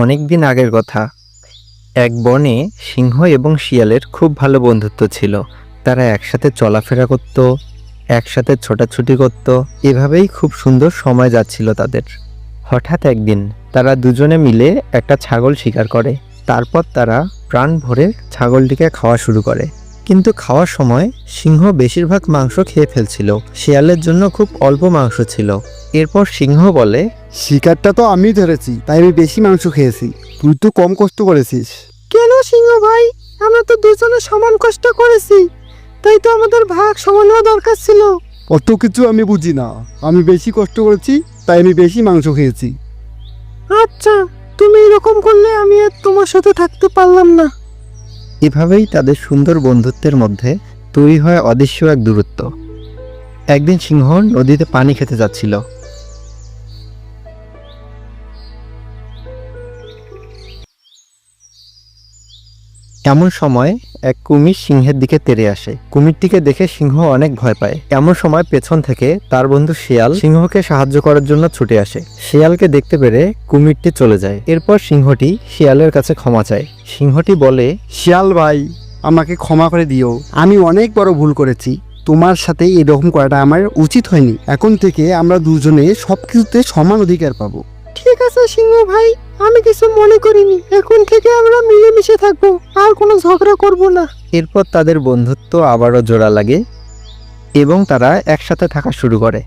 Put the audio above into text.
অনেক দিন আগের কথা। এক বনে সিংহ এবং শিয়ালের খুব ভালো বন্ধুত্ব ছিল। তারা একসাথে চলাফেরা করত, একসাথে ছোটাছুটি করত। এভাবেই খুব সুন্দর সময় যাচ্ছিল তাদের। হঠাৎ একদিন তারা দুজনে মিলে একটা ছাগল শিকার করে। তারপর তারা প্রাণ ভরে ছাগলটিকে খাওয়া শুরু করে। কিন্তু খাওয়ার সময় সিংহ বেশিরভাগ মাংস খেয়ে ফেলছিল। শিয়ালের জন্য খুব অল্প মাংস ছিল। এরপর সিংহ বলে শিকারটা তো আমি ধরেছি তাই আমি বেশি মাংস খেয়েছি। তুই তো কম কষ্ট করেছিস। কেন সিংহ ভাই? আমরা তো দুজনে সমান কষ্ট করেছি। তাই তো আমাদের ভাগ সমান হওয়া দরকার ছিল। অত কিছু আমি বুঝি না। আমি বেশি কষ্ট করেছি তাই আমি বেশি মাংস খেয়েছি। আচ্ছা তুমি এরকম করলে আমি আর তোমার সাথে থাকতে পারলাম না। এভাবেই তাদের সুন্দর বন্ধুত্বের মধ্যে তৈরি হয় অদৃশ্য এক দূরত্ব। একদিন সিংহ নদীতে পানি খেতে যাচ্ছিল। এমন সময় এক কুমির সিংহের দিকে তেড়ে আসে। কুমিরটিকে দেখে সিংহ অনেক ভয় পায়। এমন সময় পেছন থেকে তার বন্ধু শিয়াল সিংহকে সাহায্য করার জন্য ছুটে আসে। শিয়ালকে দেখতে পেরে কুমিরটি চলে যায়। এরপর সিংহটি শিয়ালের কাছে ক্ষমা চায়। সিংহটি বলে শিয়াল ভাই আমাকে ক্ষমা করে দিও। আমি অনেক বড় ভুল করেছি। তোমার সাথে এরকম করাটা আমার উচিত হয়নি। এখন থেকে আমরা দুজনে সব কিছুতে সমান অধিকার পাবো। ঠিক আছে সিংহ ভাই। আমি কিছু মনে করিনি। এখন থেকে আমরা মিলেমিশে থাকব, আর কোনো ঝগড়া করব না। এরপর তাদের বন্ধুত্ব আবারও জোড়া লাগে এবং তারা একসাথে থাকা শুরু করে।